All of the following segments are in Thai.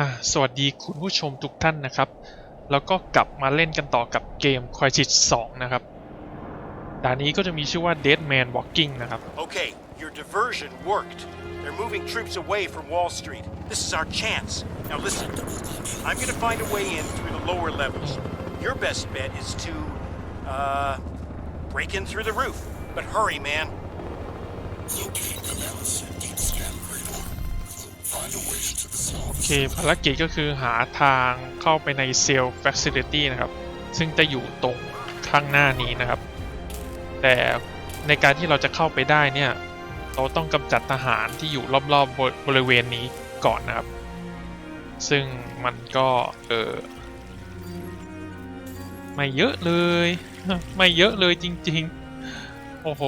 อะสวัสดีคุณผู้ชมทุกท่านนะครับ แล้วก็กลับมาเล่นกันต่อกับเกม Crisis 2 นะครับด่านนี้ก็จะมีชื่อว่า Dead Man Walking นะครับ Okay, your diversion worked. They're moving troops away from Wall Street. This is our chance. Now listen, I'm gonna find a way in through the lower levels. Your best bet is to, uh, break in through the roof. But hurry, man. Locate Polaris deep โอเคภารกิจก็คือหาทางเข้าไปในเซลล์ Facility นะครับ ซึ่งจะอยู่ตรงข้างหน้านี้นะครับ แต่ในการที่เราจะเข้าไปได้เนี่ย เราต้องกำจัดทหารที่อยู่รอบๆบบริเวณนี้ก่อนนะครับ ซึ่งมันก็เออไม่เยอะเลย ไม่เยอะเลยจริง ๆ โอ้โห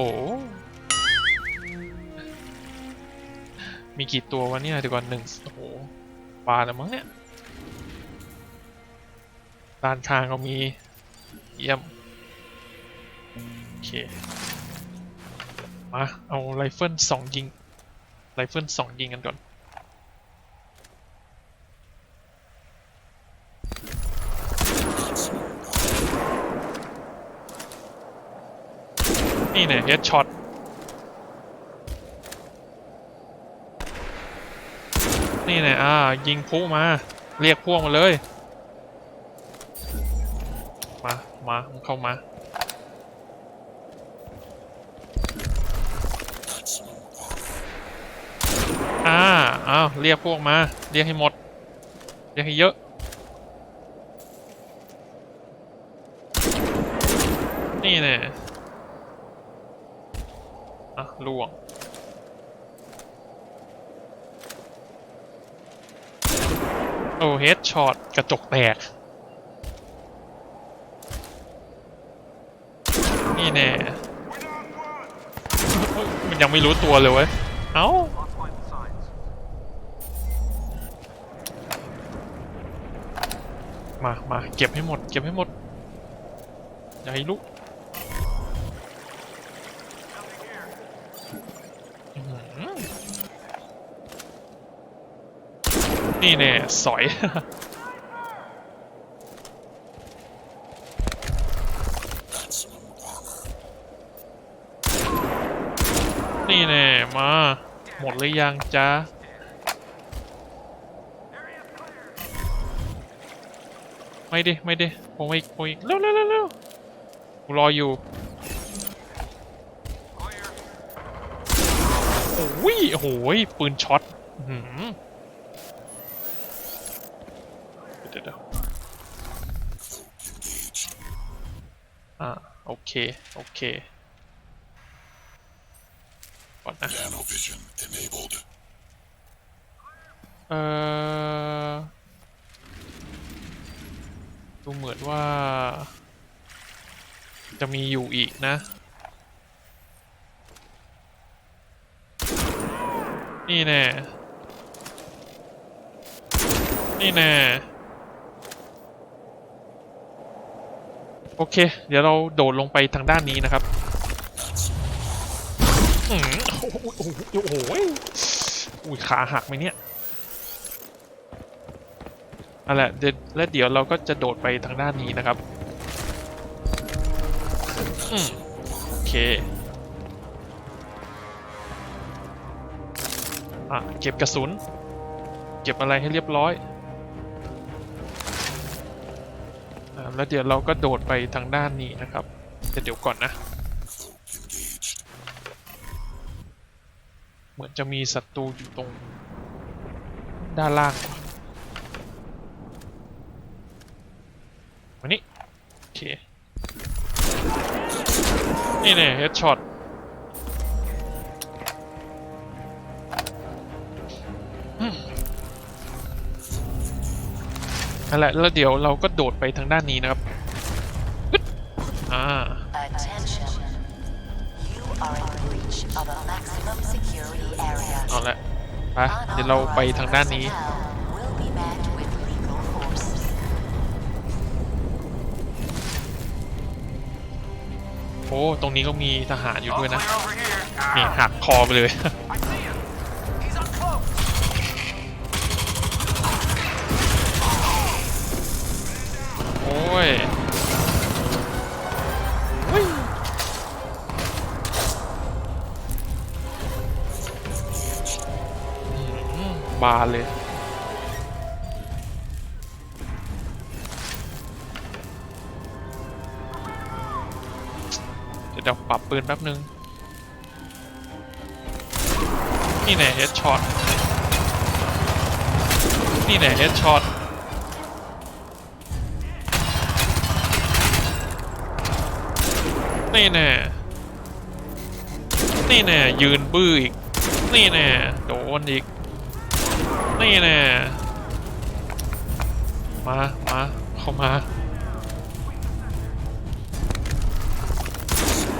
มีกี่ตัววะเนี่ยเดี๋ยวก่อนหนึ่งโอ้โหปลาแล้วมั้งเนี่ยด้านข้างก็มี เยี่ยม โอเค มา เอาไรเฟิลสองยิง ไรเฟิลสองยิงกันก่อน นี่เนี่ยเฮดช็อต นี่เนี่ยอ่ายิงพุมา เรียกพวกมาเลย มา มาเข้ามาอ่าอ้าวเรียกพวกมา เรียกให้หมด เรียกให้เยอะนี่แน่อะล่วง โอ้เฮดช็อตกระจกแตก นี่แน่มันยังไม่รู้ตัวเลยเว้ย เอ้ามามาเก็บให้หมด เก็บให้หมด อย่าให้ลุกอื้อหือ นี่แน่สอย นี่แน่มา หมดหรือยังจ๊ะไม่ดิ ไม่ดิผมอีกผมอีกเร็วเร็วเร็วเร็วกูรออยู่โอ้ยโอ้ยปืนช็อตอื้อหือเดี๋ยวเดี๋ยว อ่าโอเค โอเค ก่อนนะ Nanovision enabled. เออดูเหมือนว่า จะมีอยู่อีกนะ นี่แน่ นี่แน่ โอเค เดี๋ยวเราโดดลงไปทางด้านนี้นะครับอืมโอ้โหโอ้โหโอ้โหอุ้ยขาหักไหมเนี่ยนั่นแหละเดี๋ยวแล้วเดี๋ยวเราก็จะโดดไปทางด้านนี้นะครับอืมโอเคอะเก็บกระสุน เก็บอะไรให้เรียบร้อย แล้วเดี๋ยวเราก็โดดไปทางด้านนี้นะครับแต่เดี๋ยวก่อนนะ เหมือนจะมีศัตรูอยู่ตรงด้านล่างวันนี้โอเคนี่เนี่ยเฮดช็อต นั่นแหละแล้วเดี๋ยวเราก็โดดไปทางด้านนี้นะครับอ่าเอาละไปเดี๋ยวเราไปทางด้านนี้โอ้ ตรงนี้ก็มีทหารอยู่ด้วยนะ นี่หักคอไปเลย ว้ยบานเลยเดี๋ยวปรับปืนแป๊บนึง นี่แน่เฮดช็อต นี่แน่เฮดช็อต นี่แน่นี่แน่ยืนบื้ออีก นี่แน่โดนอีก นี่แน่มามาเข้ามา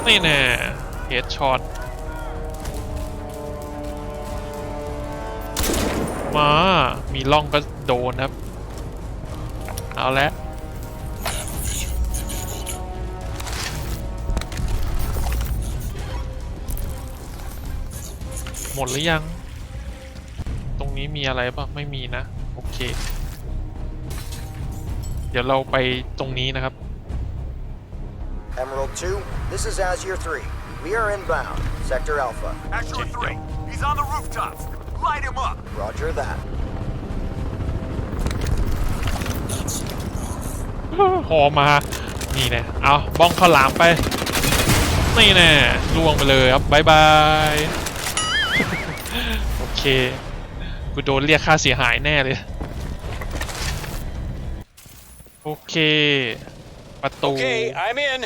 นี่แน่เฮดช็อตมา มีล่องก็โดนครับ เอาละ มดหรือยัง ตรงนี้มีอะไรปะไม่มีนะ โอเค เดี๋ยวเราไปตรงนี้นะครับ Emerald 2, this is Azure 3. We are inbound. Sector Alpha. Astro Okay, 3, he's on the rooftops. Light him up. Roger that. หอมา นี่แน่เอาบ้องข้าวหลามไป นี่แน่ล่วงไปเลยครับบายบายโอ เค กูโดนเรียกค่าเสียหายแน่เลย โอเค ประตู Okay, I'm in.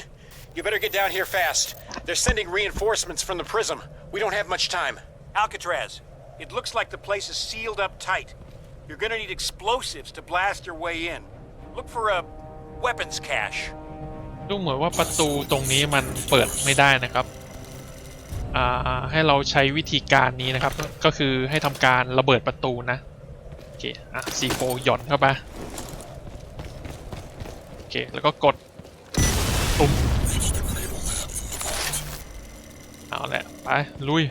You better get down here fast. They're sending reinforcements from the prism. We don't have much time. Alcatraz, it looks like the place is sealed up tight. You're gonna need explosives to blast your way in. Look for a weapons cache. ดูเหมือนว่าประตูตรงนี้มันเปิดไม่ได้นะครับอ่า ให้เราใช้วิธีการนี้นะครับ ก็คือให้ทำการระเบิดประตูนะ โอเค อะซีโฟหย่อนเข้าไป โอเค แล้วก็กดตุ่มเอาแหละ ไป ลุย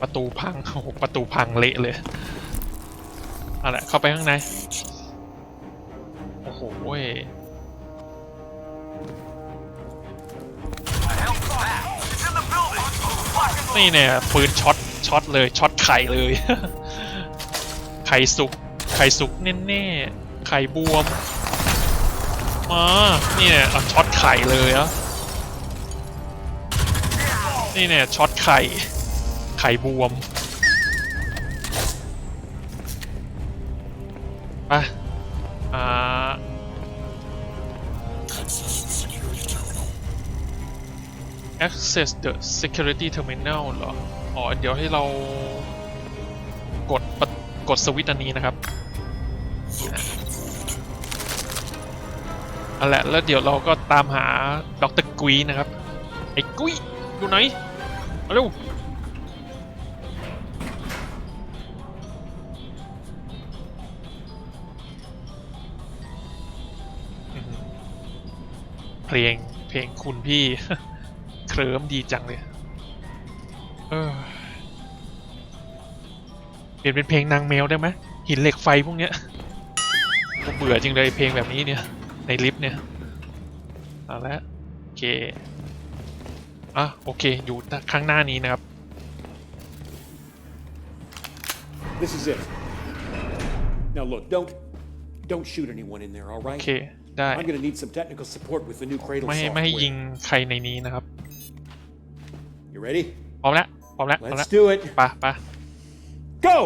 ประตูพังโอ้โหประตูพังเละเลย เอาแหละ เข้าไปข้างใน โอ้โห นี่เนี่ยปืนช็อตช็อตเลยช็อตไข่เลยไข่สุกไข่สุกแน่ๆไข่บวมมาเนี่ยเอาช็อตไข่เลยอะนี่เนี่ยช็อตไข่ไข่บวม access the security terminal เหรอ อ๋อ เดี๋ยวให้เรากดปะกดสวิตช์อันนี้นะครับอันแหละแล้วเดี๋ยวเราก็ตามหาดรกุยนะครับ ไอ้กุยอยู่ไหนมาเร็วเพลงเพลงคุณพี่ เคลิ้มดีจังเลยเออเปลี่ยนเป็นเพลงนางแมวได้ไหมหินเหล็กไฟพวกเนี้ยผมเบื่อจริงเลยเพลงแบบนี้เนี่ย ในลิฟต์เนี่ยเอาละโอเคอะโอเคอยู่ข้างหน้านี้นะครับ This is it. Now look, don't don't shoot anyone in there, all โอ right? เคได้ I'm gonna need some technical support with the new cradle ไม่ให้ไม่ให้ยิง software. ใครในนี้นะครับ You ready? พร้อมแล้วพร้อมแล้วพร้อมแล้ว Let's do it. ไปไป Go!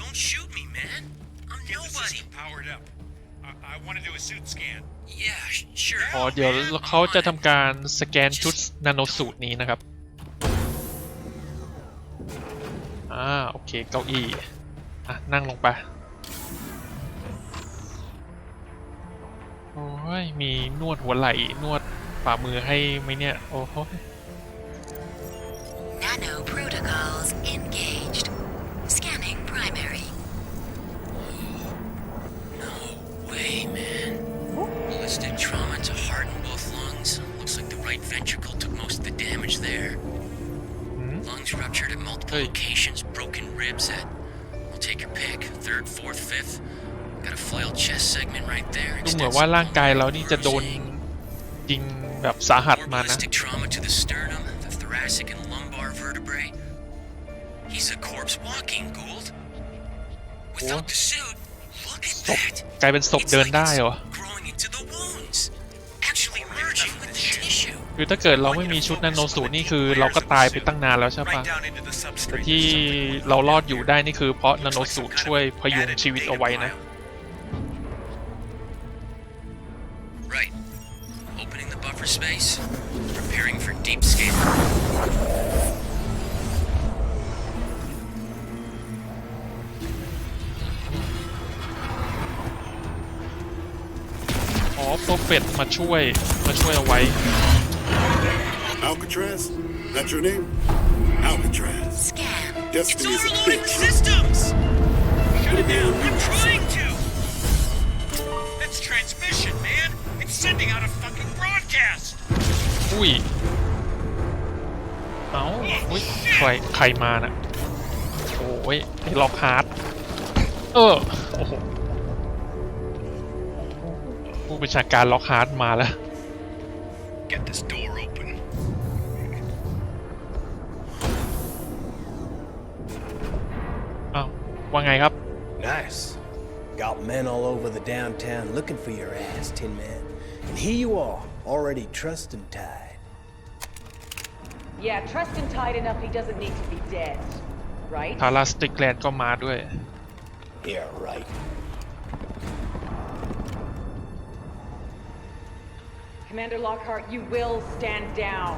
Don't shoot me, man. I'm nobody. powered up. I, I want to do a suit scan. Yeah, sh- sure. อ๋อเดี๋ยวเขาจะทำการสแกนชุดนาโนสูตรนี้นะครับ อ่า โอเค เก้าอี้ อะ นั่งลงไป โอ้ยมีนวดหัวไหล่นวดฝ่ามือให้ไหมเนี่ย โอ้โห ว่าร่างกายเรานี่จะโดน bruising. ยิงแบบสาหัส More มานะ ballistic trauma to the sternum, the thoracic and lumbar vertebrae. He's a corpse walking, Gould. Without the suit, look at that. กลายเป็นศพ It's เดิน like ได้ it's เหรอ growing into the wounds. Actually merging with the tissue. คือถ้าเกิดเราไม่มีชุดนาโนสูตรนี่คือเราก็ตายไปตั้งนานแล้วใช่ปะ Right down into the แต่ substrate. ที่เรารอดอยู่ได้นี่คือเพราะนาโนสูตรช่วยพยุงชีวิตเอาไว้นะ space. Preparing for deep scan. อ๋อโปรเฟตมาช่วยมาช่วยเอาไว้ Alcatraz? That's your name? Alcatraz. Scam. It's Destiny's a overloading the bitch. systems! Put it down. I'm trying to! That's transmission, man! It's sending out a fucking broadcast! อุ้ย เอ้าอุ้ยใครใครมาน่ะ โอ้ยไอ้ล็อกฮาร์ดเออ โอ้โห ผู้บัญชาการล็อกฮาร์ดมาแล้ว Get this door open. เอ้าว่าไงครับ Nice. Got men all over the downtown looking for your ass, Tin Man. And here you are, already trussed and tied. Yeah, trust him tight enough he doesn't need to be dead. Right? ทาราสติกแลนด์ก็มาด้วย Yeah, right. Commander Lockhart, you will stand down.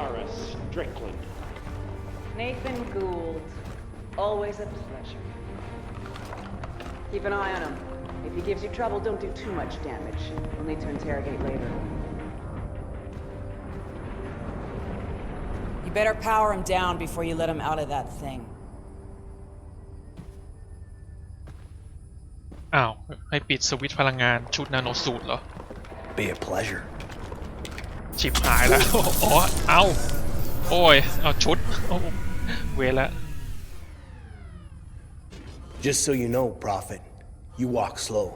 Tara Strickland. Nathan Gould. Always a pleasure. Keep an eye on him. If he gives you trouble, don't do too much damage. We'll need to interrogate later. You better power him down before you let him out of that thing. อ้าว ให้ปิดสวิตช์พลังงานชุดนาโนสูตรเหรอ Be a pleasure. ชิบหายแล้ว อ๋อ เอา โอ้ย เอาชุดโอ้เวรละ Just so you know, Prophet, you walk slow.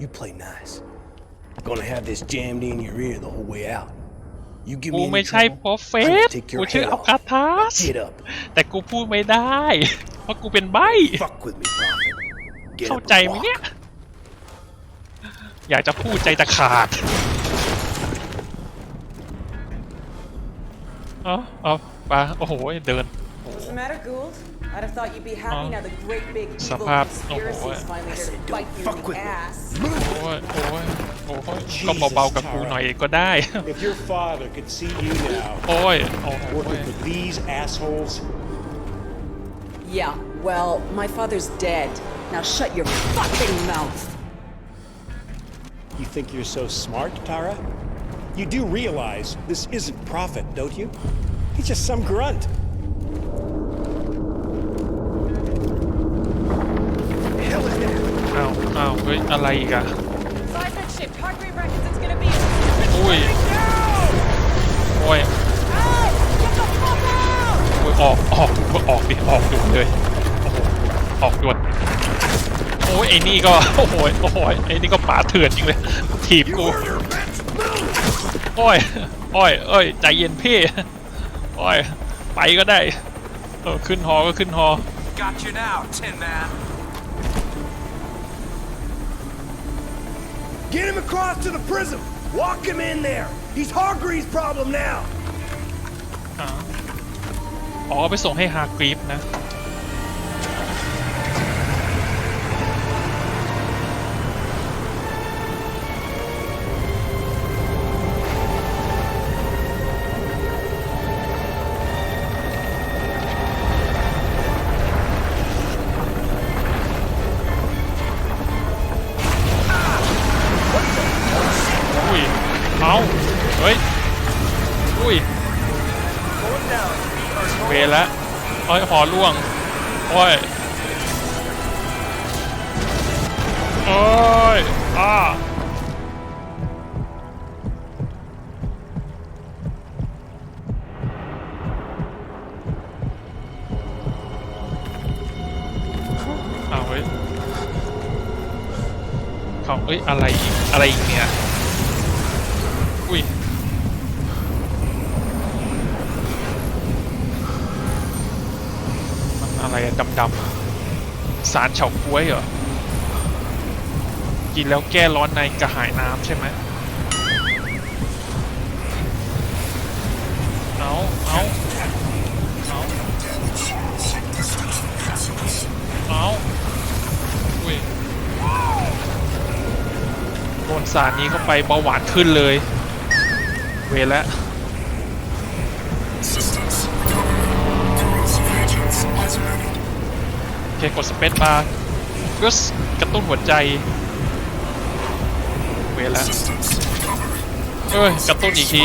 You play nice. Gonna have this jammed in your ear the whole way out. You give กู me ไม่ any ใช่ trouble, โปรเฟ I'm ส gonna take กู your ชื่อ head อัล off. คาทัส Get up. แต่กูพูดไม่ได้ เพราะกูเป็นใบ Fuck with me, Prophet. Get เข้า up ใจ and ไหม walk. เนี่ย อยากจะพูดใจจะขาด เอ๋อเอาปาโอ้โห เดิน What's the matter, Gould? I'd have thought you'd be happy Oh. now the great big evil Sapap. conspiracy's Oh, finally here to don't bite you fuck in with the me. ass. โอ้ย โอ้ย โอ้ย ก็เบาๆกับกูหน่อยก็ได้ If your father could see you now, โอ้ย โอ้ย working for these assholes, Yeah, well, my father's dead. Now shut your fucking mouth. you think you're so smart, Tara? You do realize this isn't Prophet, don't you? He's just some grunt. อ้าวอ้าวเฮ้ยอะไรอีกอะ Seismic shift. Hargreave reckons it's gonna be. อุ้ยโอ้ยโอ้ยออกออกออกดิออกด่วนเลยโอ้โหออกด่วนโอ้ยไอ้นี่ก็โอ้โหโอ้โหไอ้นี่ก็ป่าเถื่อนจริงเลยถีบกู โอ้ย โอ้ยเอ้ย ใจเย็นพี่ โอ้ย ไปก็ได้ เออ ขึ้นฮอก็ขึ้นฮอ Got you now, Tin Man. Get him across to the prism. Walk him in there. He's Hargreaves' problem now. อ๋อ ไปส่งให้ฮาร์กรีฟนะ เวละโอ้ยหอล่วงโอ้ยโอ้ยออ้าอ้าวเฮ้ยเขาเอ้ยอะไรอีกอะไรอีกเนี่ย อุ้ย มันอะไรอะ ดำๆสารเฉาก๊วยเหรอ กินแล้วแก้ร้อนในกระหายน้ำใช่ไหมเอาเอาเอาเอาอุ้ยโดนสารนี้เข้าไปเบาหวานขึ้นเลย เวแล้ว เคกดสเปซบากึสกระตุ้นหัวใจ เวรแล้วเอ้ยกระตุ้นอีกที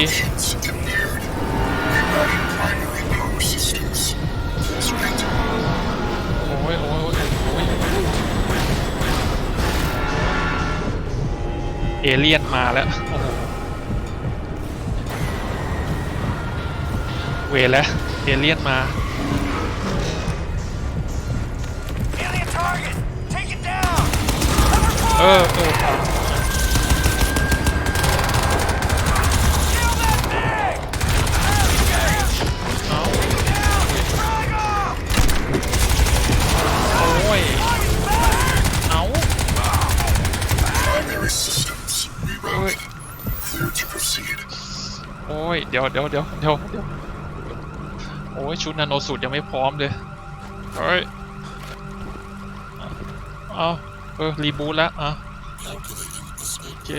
โอ้ยโอ้ยโอ้ยเอเลี่ยนมาแล้ว โอ้โห เวแล้วเอเลี่ยนมา ออเออ Kill that thing! เอาโอ้ยโอ้ย เดี๋ยวเดี๋ยวเดี๋ยวเดี๋ยวเดี๋ยวโอ้ย ชุดนาโนสูตรยังไม่พร้อมเลย เฮ้ย เอา เออรีบูทแล้วอะโอเค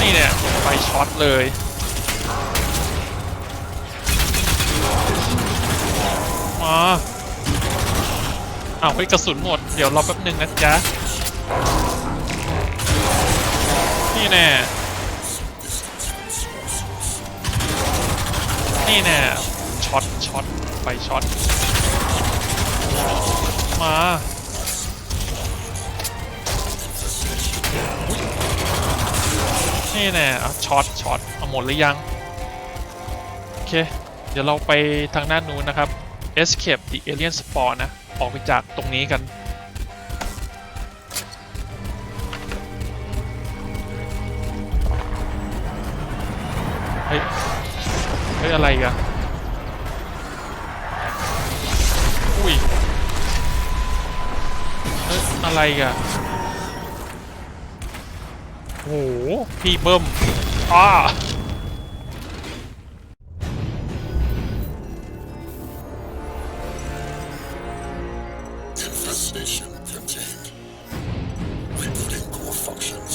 นี่เนี่ยไฟช็อตเลยมาอ้าวเฮ้ยกระสุนหมด เดี๋ยวรอแป๊บหนึ่งนะจ๊ะ นี่แน่ นี่แน่ช็อตช็อตไฟช็อตมานี่แน่ช็อตช็อตเอาหมดหรือยัง โอเค เดี๋ยวเราไปทางด้านนู้นนะครับ escape the alien spawn นะ ออกไปจากตรงนี้กัน ฮ้ยอะไรอีกันอุ้ยเฮ้ยอะไรอีกันโอ้โหพี่เบิ้มอ้า Infestation contained. Rebooting core functions.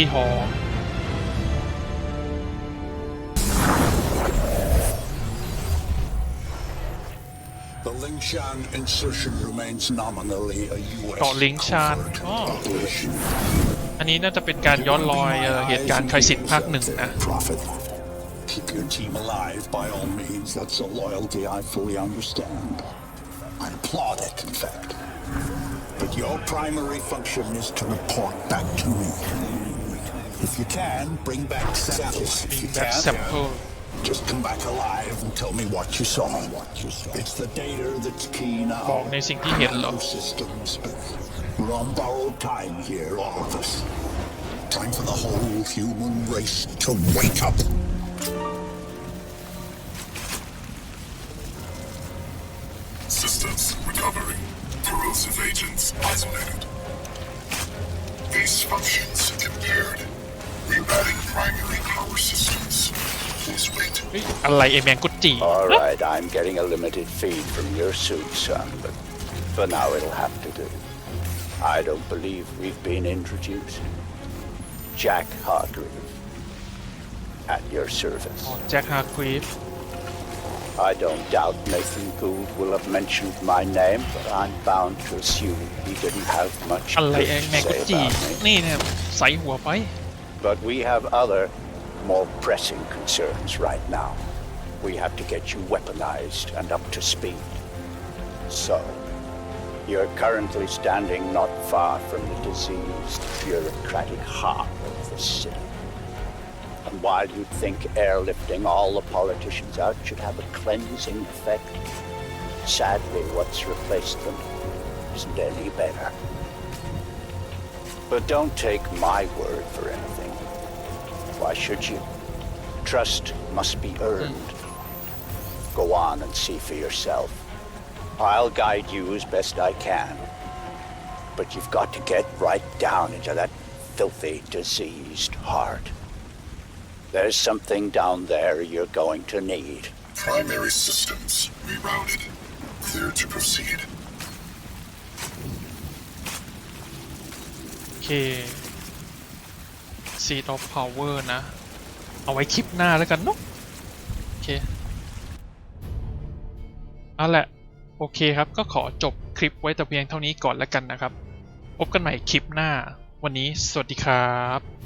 ตี้ฮอล The Lingshan insertion remains nominally a U.S. เกาะลิงชาน covert อ๋อ operation. อันนี้น่าจะเป็นการย้อนรอยเอ่อเหตุการณ์ไครสิตภาคหนึ่งนะ Profit. Keep your team alive by all means. That's a loyalty I fully understand. I applaud it, in fact. But your primary function is to report back to me. If you can, bring back samples. If you แบบ can't, แซมเปิล just come back alive and tell me what you saw. It's the data that's key now. บอกในสิ่งที่เห็นเหรอ systems, but we're on borrowed time here, all of us. Time for the whole human race to wake up. Systems recovering. Corrosive agents isolated. Base functions impaired. Rerouting primary power systems. เฮ้ยอะไรไอแมงกุจิ All right, I'm getting a limited feed from your suit, son, but for now it'll have to do. I don't believe we've been introduced. Jack Hargreave. At your service. แจ็คฮาควีฟ I don't doubt Nathan Gould will have mentioned my name, but I'm bound to assume he didn't have much อะไร good ไอ to แมงกุ say จิ about me. นี่เนี่ยใส่หัวไป but we have other, more pressing concerns right now. We have to get you weaponized and up to speed. So, you're currently standing not far from the diseased, bureaucratic heart of the city. And while you'd think airlifting all the politicians out should have a cleansing effect, sadly, what's replaced them isn't any better. But don't take my word for anything. Why should you? Trust must be earned. Go on and see for yourself. I'll guide you as best I can. But you've got to get right down into that filthy, diseased heart. There's something down there you're going to need. Primary systems rerouted. Clear to proceed. Okay. Seed of Power นะ เอาไว้คลิปหน้าแล้วกันเนาะโอเคเอาแหละโอเคครับ ก็ขอจบคลิปไว้แต่เพียงเท่านี้ก่อนแล้วกันนะครับ พบกันใหม่คลิปหน้า วันนี้สวัสดีครับ